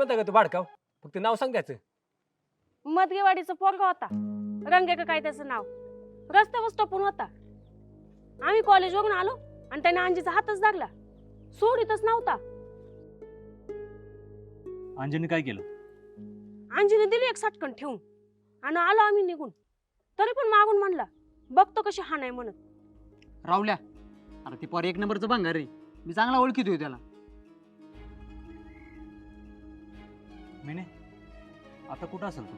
होता का तू भाडकाव? फक्त नाव सांग त्याचं. मदगेवाडीचा पोरगा होता. रंगे का काय त्याचं नाव? रस्त्यावर टपून होता. आम्ही कॉलेजवरून आलो आणि त्याने अंजीचा हातच दागला सोडितच नव्हता. अंजनी काय केलं? अंजीने दिली एक सटकन ठेवून. आणि आलो आम्ही निघून. तरी पण मागून म्हणला बघतो कशी हा नाही म्हणत. रावल्या अरे ते पोर एक नंबरचं भांगार रे मी चांगला ओळखीतोय त्याला. मिने आता कुठं असेल तू?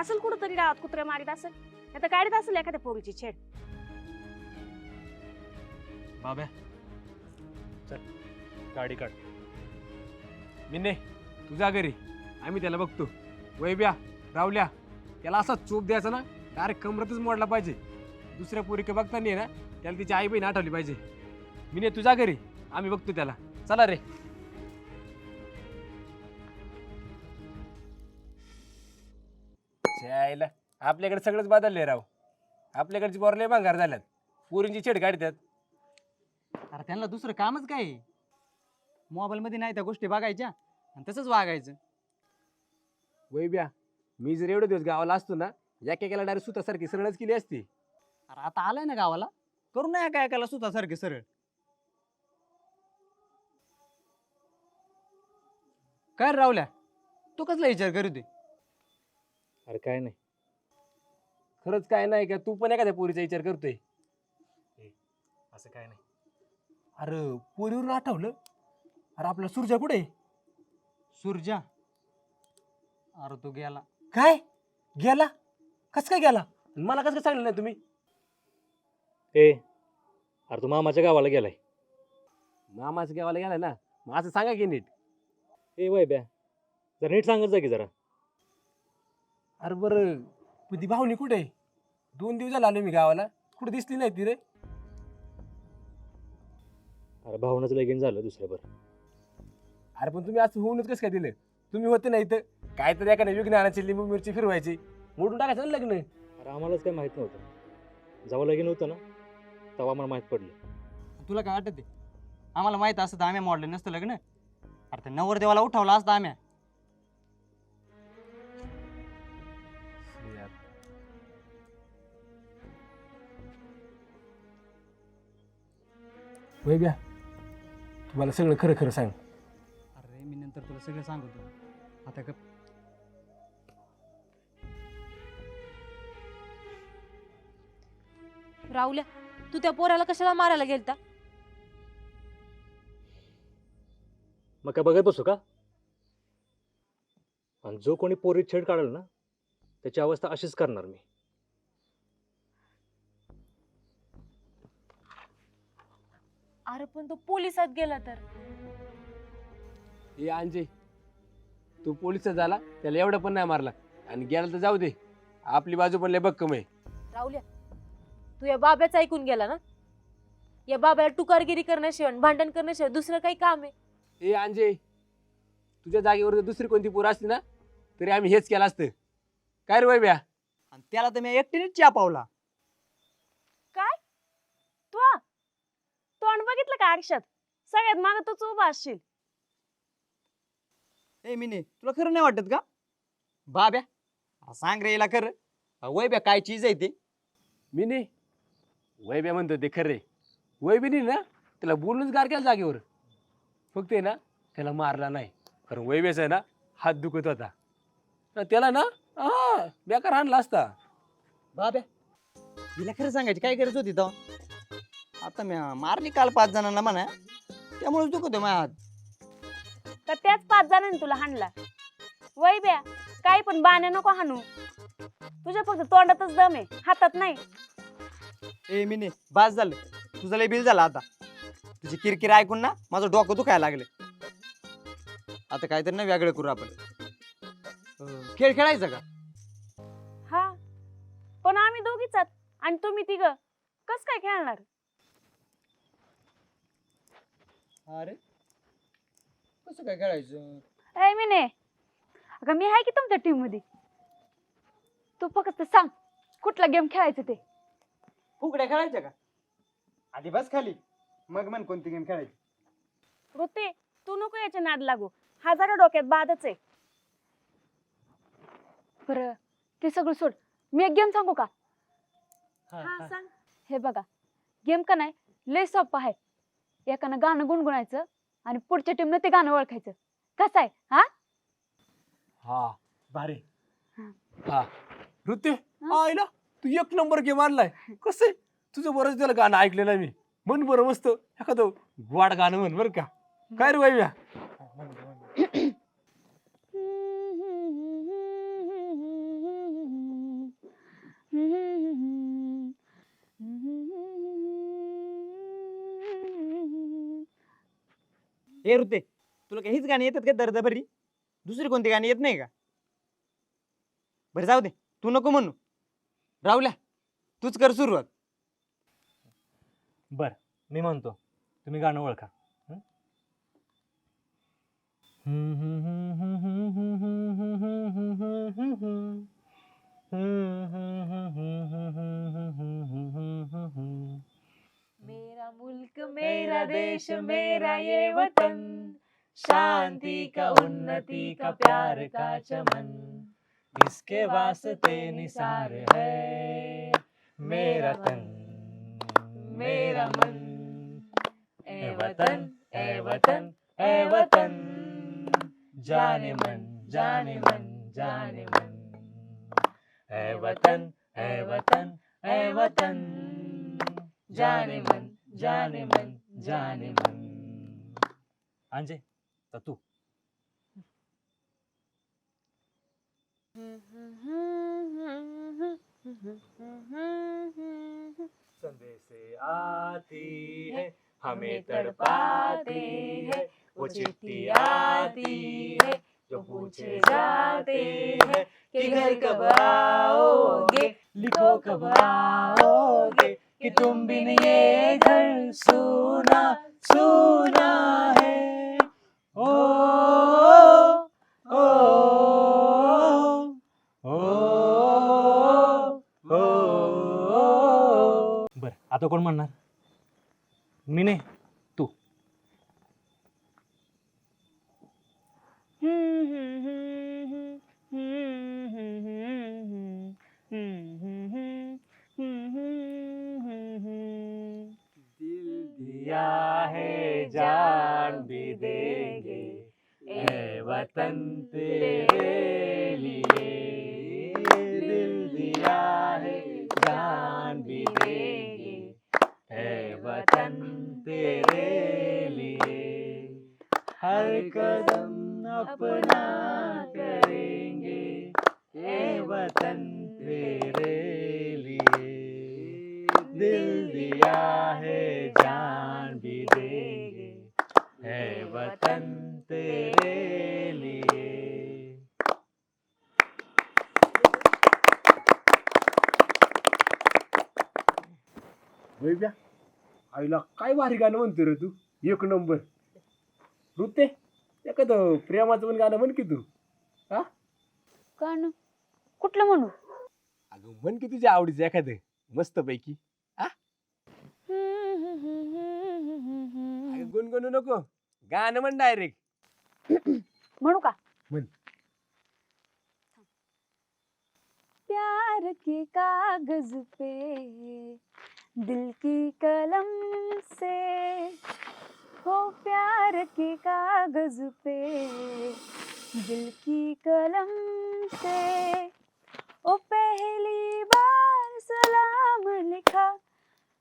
असेल कुठंतरी गावात कुत्रे मारीत असेल. नाही तर गाडीत असेल एखाद्या पोरीची छेड. बाब्या. चल गाडी काढ. मिने तुझ्या घरी. आम्ही त्याला बघतो. वैब्या रावल्या त्याला असा चोप द्यायचा ना डायरेक्ट कमरतच मोडला पाहिजे. दुसऱ्या पोरीकडे बघताना आहे ना त्याला तिची आई बहीण आठवली पाहिजे. मिने तुझ्या घरी. आम्ही बघतो त्याला. चला रे. आईला आपल्याकडे सगळंच बदलले राव. आपल्याकडची बोरले भांगार झाल्यात. पोरींची छेड काढतात अरे त्यांना दुसरं कामच काय आहे? मोबाईलमध्ये नाही त्या गोष्टी बघायच्या आणि तसंच वागायचं. वैब्या मी जर एवढे दिवस गावाला असतो ना एकेकाला डायरेक्ट सुतासारखी सरळच केली असती. अरे आता आलाय ना गावाला? करू नये काय एकाला सुद्धा सारखे सरळ. काय रे रावल्या तू कसला विचार करू दे अरे काय नाही. खरंच काय नाही का तू पण एखाद्या पोरीचा विचार करतोय. असं काय नाही. अरे पोरीवरून आठवलं? अरे आपला सुरजा कुठे आहे? सुरजा? अरे तो गेला. काय? गेला? कस काय गेला? आणि मला कसं काय सांगलं नाही तुम्ही? ए अरे तू मामाच्या गावाला गेलाय. मामाच्या गावाला गेला ना? मग असं सांगा की नीट. ए वय ब्या जरा नीट सांगत जा की जरा. अरे बरं पण ती भावनी कुठे आहे? दोन दिवस झाला आलो मी गावाला. कुठे दिसली नाही ती रे. अरे भावनाचं लगीन झालं दुसऱ्यावर. अरे पण तुम्ही असं होऊनच कसं काय दिलं? तुम्ही होते नाही तर काय तर एखाद्या विघ्न आणायची लिंबू मिरची फिरवायची. मोडून टाकायचं ना लग्न. अरे आम्हालाच काय माहीत नव्हतं. जेव्हा लगीन होतं ना तेव्हा मला माहीत पडलं. तुला काय वाटत आम्हाला माहीत असतं तर आम्ही मॉडल नसतं लग्न. अरे ते नवरदेवाला उठवला असता आम्ही. वैब्या तुम्हाला सगळं खरं खरं सांग. अरे मी नंतर तुला सगळं सांगतो. आता गप. राहुल्या तू त्या पोराला कशाला मारायला गेलता? मग काय बघत बसू का? आणि जो कोणी पोरी छेड काढेल ना त्याची अवस्था अशीच करणार मी. अरे पण तो पोलिसात गेला तर. ए अंजे तू पोलिसचा झाला त्याला एवढं पण नाही मारला. आणि गेला तर जाऊ दे. आपली बाजू पण लय बक्कम आहे. राहुल्या तू या बाब्याचं ऐकून गेला ना? या बाब्याला टुकारगिरी करण्याशिवाय आणि भांडण करण्याशिवाय दुसरं काही काम आहे? ए अंजे तुझ्या जागेवर जर दुसरी कोणती पोरं असती ना तरी आम्ही हेच केलं असतं. काय रे वैब्या आणि त्याला तर मी एकटीनेच चापावला. काय तू आ? तोंड बघितलं का आरशात? सगळ्यात माग तूच उभा असशील. ए मिने तुला खरं नाही वाटत का? बाब्या अरे सांग रे याला खरं. वय ब्या काय चीज आहे ते? मी नाही वैब्या म्हणतो ते खरे वैबिनी ना त्याला बोलूनच गार केला जागेवर. फक्त आहे ना त्याला मारला नाही. कारण वैब्याच आहे ना हात दुखत होता. तर त्याला ना हा बेकार आणला असता. बाब्या हिला खरं सांगायची काय गरज होती तेव्हा? आता मी मारली काल पाच जणांना म्हणा. त्यामुळेच दुखत माझ्या हात तर त्याच पाच जणांनी तुला हाणला. वै ब्या काही पण बाणे नको हाणू. तुझ्या फक्त तोंडातच दम आहे हातात नाही. ए मिने बास झालं. तुझं लय बिल झालं आता. तुझी किरकिर ऐकून ना माझं डोकं दुखायला लागलं. आता काहीतरी ना वेगळं करू आपण. अं, खेळ खेळायचा का? हा. पण आम्ही दोघीच आहोत आणि तुम्ही तिघ. कस काय खेळणार? अरे? कसं काय खेळायचं? ऐ मी नाही अगं मी आहे की तुमच्या टीममध्ये तू फक्त सांग कुठला गेम खेळायचं ते? फुगड्या खेळायच्या का? आधी बस खाली. मग मन कोणती गेम खेळायची. ऋते तू नको याच्या नाद लागू. हा जरा डोक्यात बादच आहे. बरं ते सगळं सोड. मी एक गेम सांगू का? हा सांग. हे बघा गेम का नाही लय सोपं आहे. एकानं गाणं गुणगुणायचं आणि पुढच्या टीमनं ते गाणं ओळखायचं. कसं आहे? हा? हा भारी. हा. ऋते आईला तू एक नंबर गेम आणलाय. कसं आहे? तुझं बरंच त्याला गाणं ऐकलेलं आहे मी. म्हण बरं मस्त. एखादं गोड गाणं म्हण बरं का. काय रे वैव्या हे ऋते तुला काही हीच गाणी येतात का दर्दभरी दुसरी कोणती गाणी येत नाही का? बरं जाऊ दे. तू नको म्हणू. राहुल्या तूच कर सुरुवात. बर मी म्हणतो. तुम्ही गाणं ओळखा. हं? मेरा मुल्क मेरा देश मेरा ये वतन। शांति का उन्नति का प्यार का चमन। इसके वास्ते निसार है। मेरा तन। मेरा मन। ए वतन। ए वतन। ए वतन। जाने मन। जाने मन। जाने मन। ए वतन। ए वतन। ए वतन। जाने मन। जाने मन। जाने मन। अंजे तू संदेश आती है हमें तड़पाती है वो चिट्ठी आती है जो पूछे जाते हैं कि घर कब आओगे लिखो कब आओगे कि तुम बिन ये घर सुना सुना है ओ ओ ओ ओ बर आता कोण म्हणणार मी नाही तू दिया है जान भी देंगे। ए वतन तेरे लिए दिल दिया है जान भी देंगे। ए वतन तेरे लिए हर कदम अपना करेंगे। ए वतन भारी गाणं म्हणतो रे तू. एक नंबर. ऋते एखादं प्रेमाचं पण गाणं म्हण की तू. गाणं? कुठलं म्हणू? अगं म्हण की तुझ्या आवडीचं एखादं मस्त पैकी अगं गुणगुणू नको. गाणं म्हण डायरेक्ट म्हणू का? म्हण. प्यार के कागज पे दिल की कलम से हो प्यार के कागज़ पे। दिल की कलम से ओ पहली बार सलाम लिखा,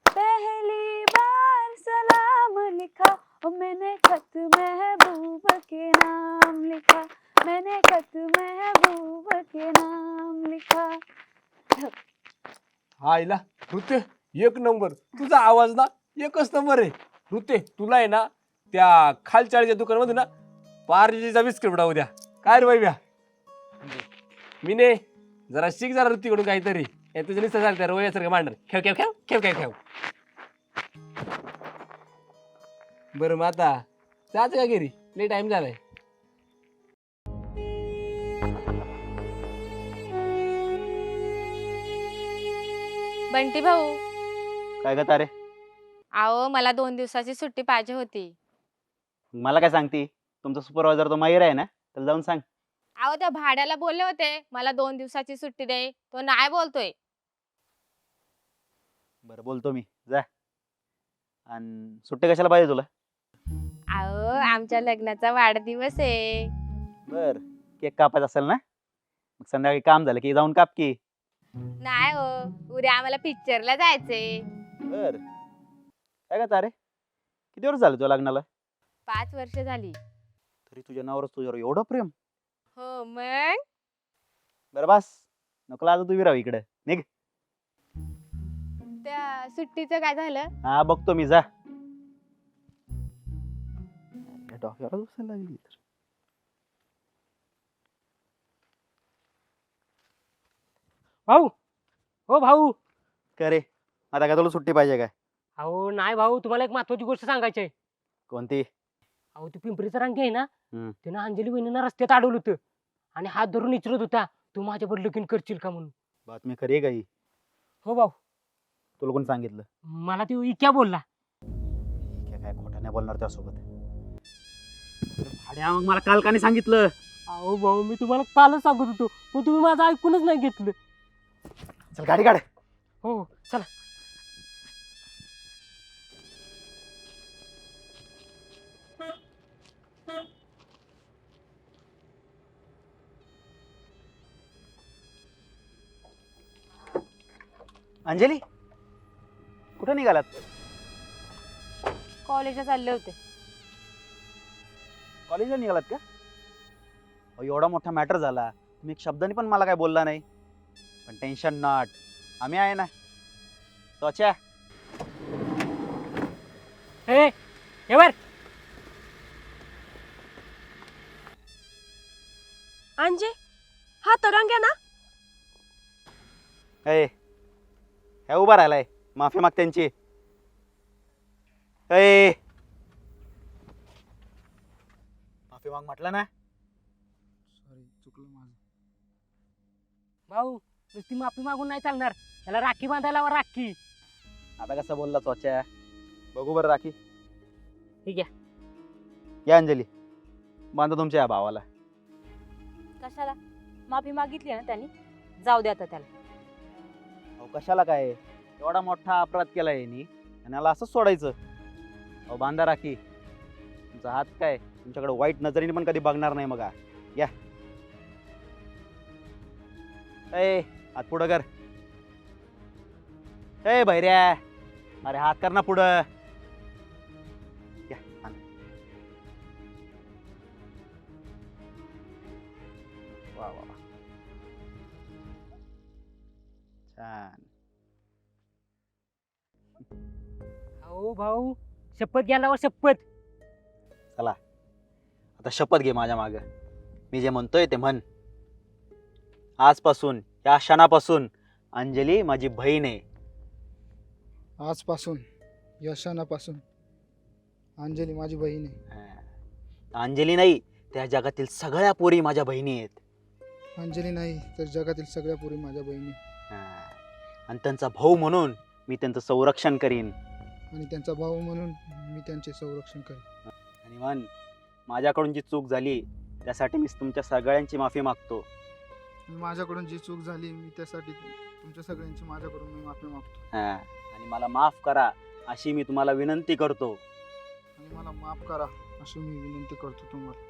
पहली बार सलाम लिखा। ओ मैंने खत महबूब के नाम लिखा, मैंने खत महबूब के नाम लिखा। आईला ऋते एक नंबर. तुझा आवाज ना एकच नंबर आहे. ऋते तुला आहे ना त्या खालचाळीच्या दुकानामध्ये ना पारजीचा बिस्किट उडा उद्या काय रे वैव्या मी ने जरा शिक जरा ऋतीकडून काहीतरी. हे तुझं नुसतं झालं त्या रोयासारखं मांडर खेळ खेळ खेळ खेळ खेळ खेळ बरं मग आता जायचं का घरी? लई टाइम झालाय. बंटी भाऊ काय ग तारे? अहो मला दोन दिवसाची सुट्टी पाहिजे होती. मला काय सांगती? तुमचा सुपरवायझर तो माहीर आहे ना? त्याला जाऊन सांग. अहो त्या भाड्याला बोलले होते मला दोन दिवसाची सुट्टी दे. तो नाही बोलतोय. बरं बोलतो मी. जा. आणि सुट्टे कशाला पाहिजे तुला? अहो आमच्या लग्नाचा वाढदिवस आहे. बर केक कापायचा असेल ना? मग संध्याकाळी काम झालं की जाऊन काप की. नाही हो उद्या आम्हाला पिक्चरला जायचंय. बर. काय का तारे किती वर्ष झालं तुझ्या लग्नाला? पाच वर्ष झाली. तरी तुझ्या नावावरच तुझ्यावर एवढं प्रेम? हो मग? बरं बस. नको आज तू विराव इकडे. निघ. त्या सुट्टीचं काय झालं? हा बघतो मी जा. लागली तर. भाऊ! हो भाऊ! का रे? आता काय तुला सुट्टी पाहिजे काय? अहो नाही भाऊ तुम्हाला एक महत्वाची गोष्ट सांगायची आहे. कोणती? अहो ती पिंपरीचा रांगी आहे ना हम्म. त्यानं अंजली वहिनीनं रस्त्यात अडवलं होतं आणि हात धरून विचारत होता तू माझ्यावर लगीन करशील का म्हणून? बातमी खरी आहे काही हो? भाऊ. तुला कोण सांगितलं? मला ती इक्या बोलला. काय काय खोटा नाही बोलणार त्यासोबत? भाड्या मग मला काल का नाही सांगितलं? अहो भाऊ मी तुम्हाला कालच सांगत होतो पण तुम्ही माझं ऐकूनच नाही घेतलं. चल गाडी काढ. हो चला. अंजली कुठं निघालात? कॉलेजला चालले होते. कॉलेजला निघालात का? अहो, एवढा मोठा मॅटर झाला. तुम्ही एक शब्दाने पण मला काय बोलला नाही. पण टेन्शन नॉट आम्ही आहे ना. त्वच्या हे हे बर अंजे हा तर रंग्या ना? ए हे उभा राहिलाय. माफी माग त्यांची ए माफी माग म्हटलं ना. सॉरी चुकलं माझं. भाऊ नुसती माफी मागून नाही चालणार. त्याला राखी बांधायला राखी. आता कसं बोलला त्वच्या बघू बरं राखी. ठीक या अंजली. बांधा तुमच्या या भावाला. कशाला? माफी मागितली ना त्यांनी? जाऊ द्या आता त्याला. अहो कशाला काय? एवढा मोठा अपराध केला यांनी. आणि याला असंच सोडायचं. अहो बांधा राखी. तुमचा हात काय? तुमच्याकडे वाईट नजरेने पण कधी बघणार नाही मग या. ए हात पुढं कर. ए भैऱ्या. अरे हात कर ना पुढं. छान अहो भाऊ शपथ घ्यायला शपथ. आता शपथ घे माझ्या माग. मी जे म्हणतोय ते म्हण. आजपासून या क्षणापासून अंजली माझी बहीण आहे. आजपासून यशानापासून अंजली माझी बहीण आहे. हा. अंजली नाही त्या जगातील सगळ्या पोरी माझ्या बहिणी आहेत. अंजली नाही तर जगातील सगळ्या पोरी माझ्या बहिणी हा. आणि त्यांचा भाऊ म्हणून मी त्यांचं संरक्षण करीन. आणि त्यांचा भाऊ म्हणून मी त्यांचे संरक्षण करेन. आणि म्हण माझ्याकडून जी चूक झाली त्यासाठी मी तुमच्या सगळ्यांची माफी मागतो. माझ्याकडून जी चूक झाली मी त्यासाठी तुमच्या सगळ्यांची माझ्याकडून मी माफी मागतो. हा. आणि मला माफ करा अशी मी तुम्हाला विनंती करतो. आणि मला माफ करा अशी मी विनंती करतो तुम्हाला.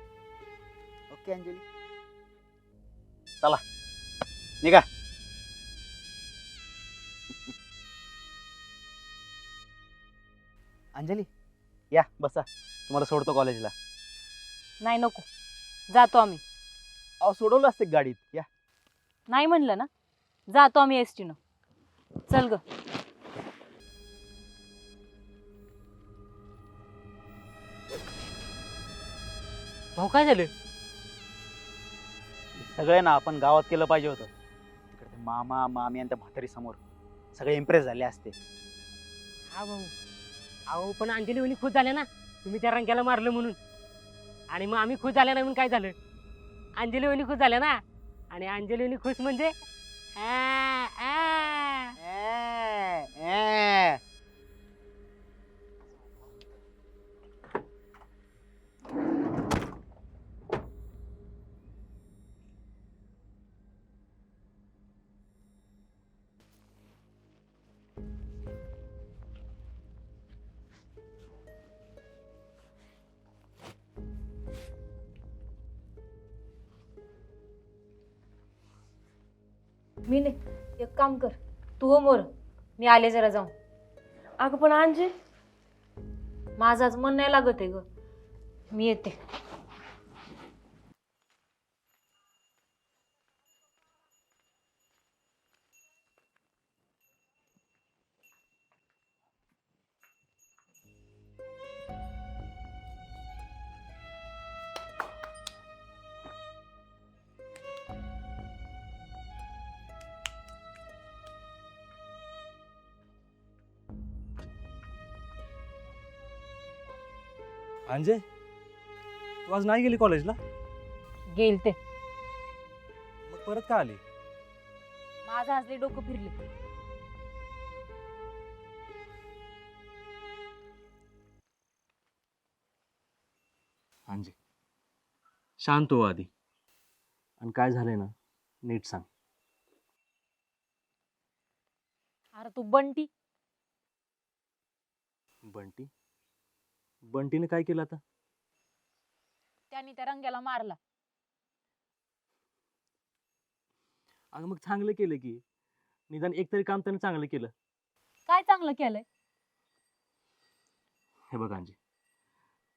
ओके अंजली. चला निघा. अंजली या बसा. तुम्हाला सोडतो कॉलेजला. नाही नको. जातो आम्ही. अहो सोडवलं असते गाडीत? या. नाही म्हणलं ना? जातो आम्ही एस टीनं चल ग. भाऊ काय झालं? सगळे ना आपण गावात केलं पाहिजे होतं. तिकडे ते मामा मामी आणि त्या म्हातारी समोर सगळे इम्प्रेस झाले असते. हा भाऊ. अहो पण अंजली वहिनी खुश झाल्या ना. तुम्ही त्या रंग्याला मारलं म्हणून. आणि मग आम्ही खुश झाल्या नाही म्हणून काय झालं? अंजली वहिनी खुश झाल्या ना. आणि अंजली वहिनी खुश म्हणजे आ, आ. मी नाही. एक काम कर. तू हो मोर. मी आले जरा जाऊन. अगं पण अंजे माझं आज मन नाही लागत आहे ग. मी येते. अंजय तू आज नाही गेली कॉलेजला? गेल ते. मग परत का आली? माझं आज डोकं फिरले. अंजय शांत हो आधी. आणि काय झालंय ना नीट सांग. अरे तू बंटी. बंटी? बंटीने काय केलं आता? त्याने त्या रंग्याला मारला. अगं मग चांगलं केलं की. निदान एकतरी काम त्याने चांगलं केलं. काय चांगलं केलंय? हे बघ अंजय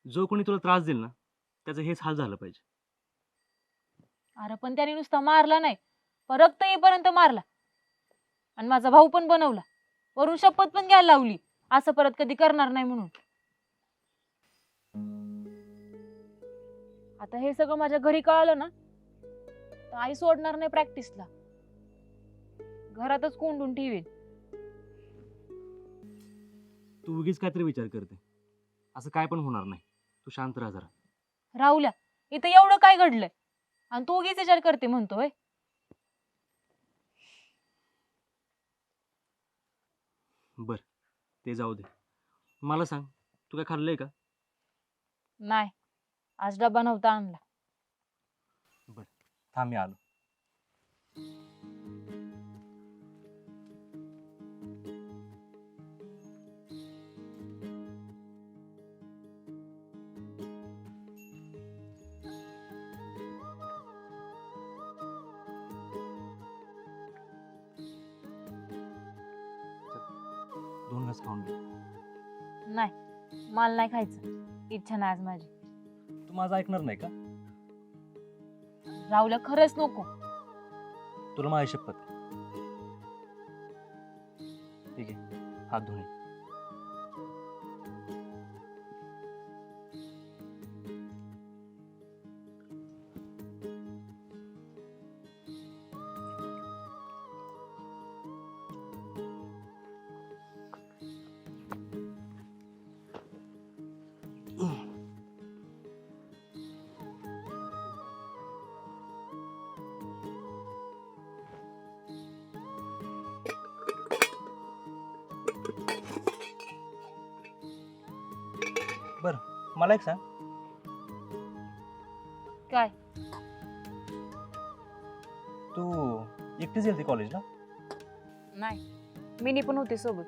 जो कोणी तुला त्रास देईल ना त्याचं हेच हाल झालं पाहिजे. अरे पण त्याने नुसता मारला नाही. पण रक्त येईपर्यंत मारला. आणि माझा भाऊ पण बनवला. वरून शपथ पण घ्यायला लावली. असं परत कधी करणार नाही म्हणून. आता हे सगळं माझ्या घरी कळालं ना तर आई सोडणार नाही प्रॅक्टिसला घरातच कोंडून ठेवेल तू उगीच काहीतरी विचार करते. असं काय पण होणार नाही. तू शांत राहा जरा. राहुल्या इथं एवढं काय घडलंय? आणि तू उगीच विचार करते म्हणतोय. बर ते जाऊ दे. मला सांग तू काय खाल्लंय का? नाही. आज डबा नव्हता आणला. थांब मी आलो. दोन घास खाऊन घे. नाही मला नाही खायचं. इच्छा नाही आज माझी. तू माझं ऐकणार नाही का? राहुल्या खरंच नको. तुला माझी शपथ. आहे. ठीक आहे. हात धुणे मला एक सांग. काय? तू एकटीच गेलती कॉलेजला नाही. मिनी पण होते सोबत.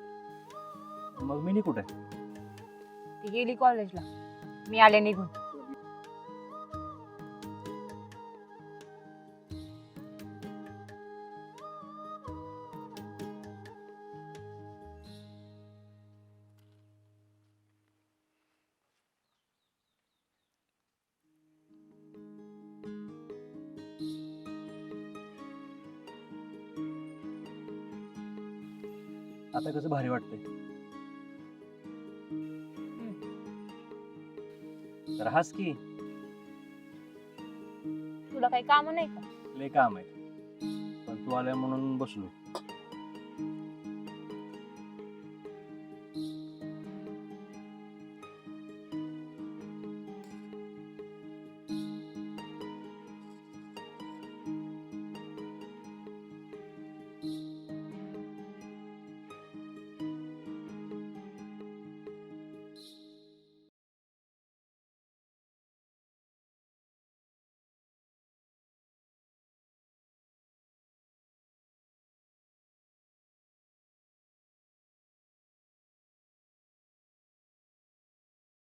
मग मिनी कुठे? ती गेली कॉलेजला मी आले निघून. कसं भारी वाटतंय. तर हास की. तुला काही काम नाही का? लय काम आहे पण तू आल्या म्हणून बसलो